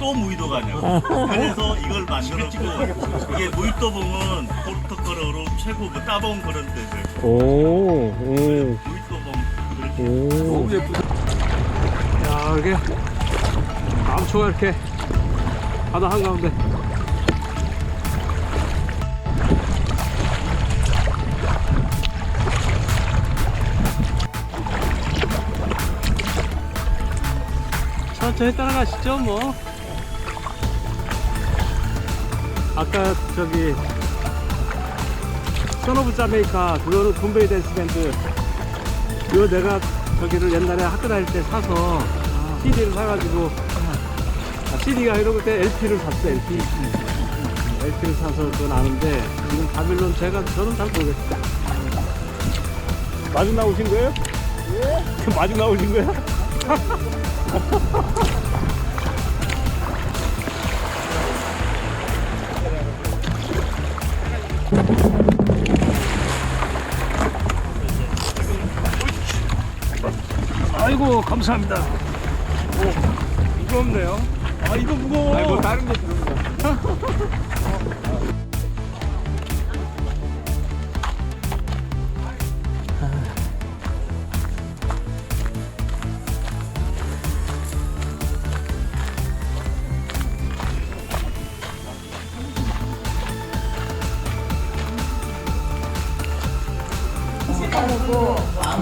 또 무의도가 아니야. 그래서 이걸 만들었고 이게 무의도봉은 포르투갈어로 최고 뭐 따봉 그런 뜻이에요. 오, 오, 무의도봉 그렇게. 오. 너무 예쁘다. 야, 이게 암초가 이렇게 바다 한가운데. 천천히 따라가시죠, 뭐. 아까 저기 선오브 자메이카 그거는 곰베이 댄스 밴드 이거 내가 저기를 옛날에 학교 다닐 때 사서 CD를 사가지고 아, CD가 이런 그때 LP를 샀어 LP. LP를 사서 그건 아는데 지금 바빌론 제가 저는 잘 모르겠어요. 마중 나오신 거예요? 예? 마중 나오신 거야? 감사합니다. 오 무겁네요. 아 이거 무거워. 아니, 뭐 다른 거.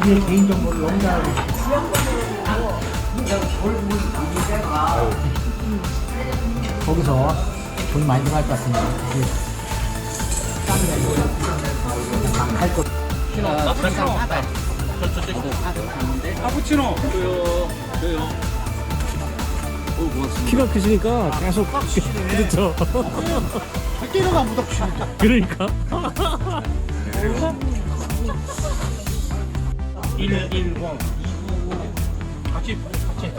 우리의 개인 정보를 농담 거기서 돈 많이 들어갈 것 같습니다. 할 거. 카푸치노. 저요. 저요. 오, 고맙습니다. 키가 크시니까 계속 그렇죠 때려가 무덕치는데. 그러니까 110 같이 같이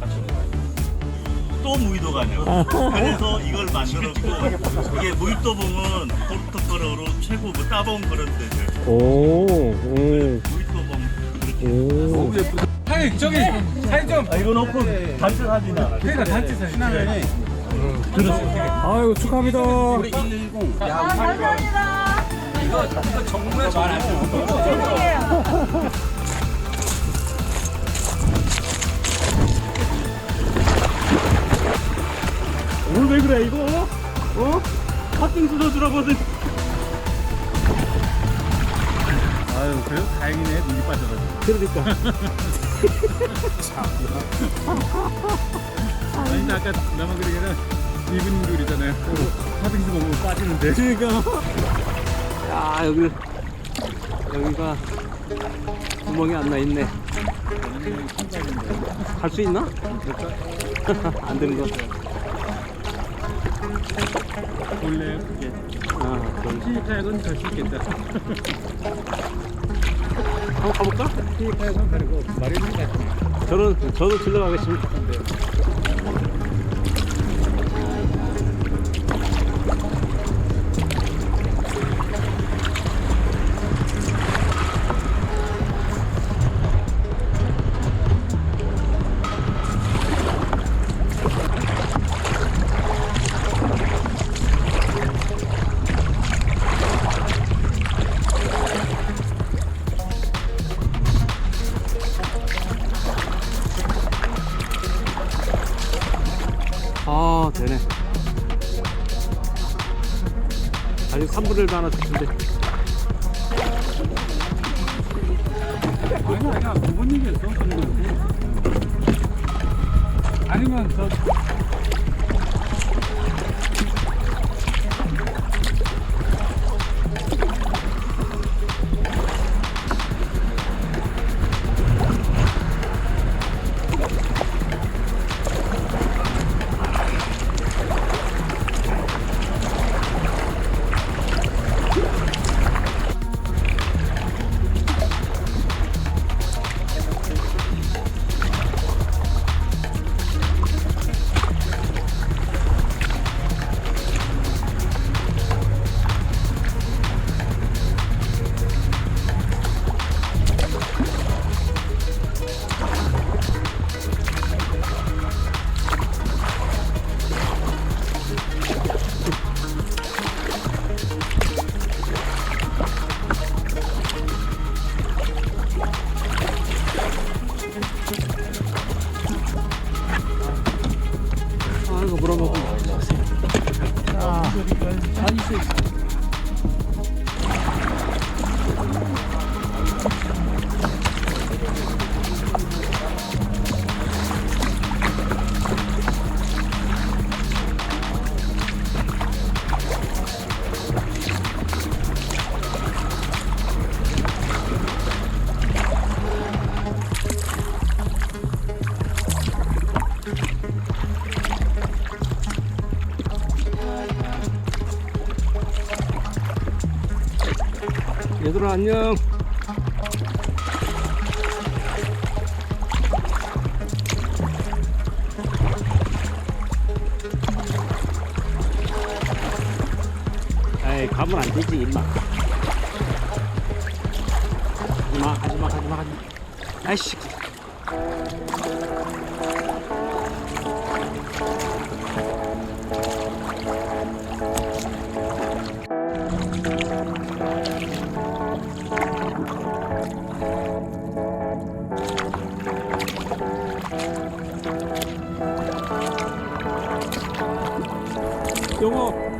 같이 또 무의도가 아니야. 그래서 이걸 만들었고 이게 무의도봉은 포르투갈어로 최고 뭐 따봉 그런 뜻이에요. 오, 오, 무의도봉. 오. 너무 예쁘다. 사장님, 저기 좀. 아 이건 오픈 단체 사진이야. 그러니까 단체 사진. 아이고 축하합니다 우리 110. 야, 감사합니다. 이거 이거 정말 잘안 오늘 왜 그래 이거? 어? 줬으라고 하더니 아유, 그래도 다행이네. 눈이 빠져가지고. 그러니까 아니, 아까 나만 그러기는 이브닝 룰이잖아요. 팥빙수 먹으면 빠지는데. 그러니까 야 여기 여기가 구멍이 안 나 있네 갈 수 있나? 안 되는 거. 원래 그게 아, 그럼 피카약은 갈수 있겠다. 한번 가볼까? 피카약은 가리고 마리는 같은 저는 저도 들러가겠습니다. 아 얘들아 안녕. 에이 가면 안 되지 임마. 가지마 가지마 가지마 가지마. 아이씨 요거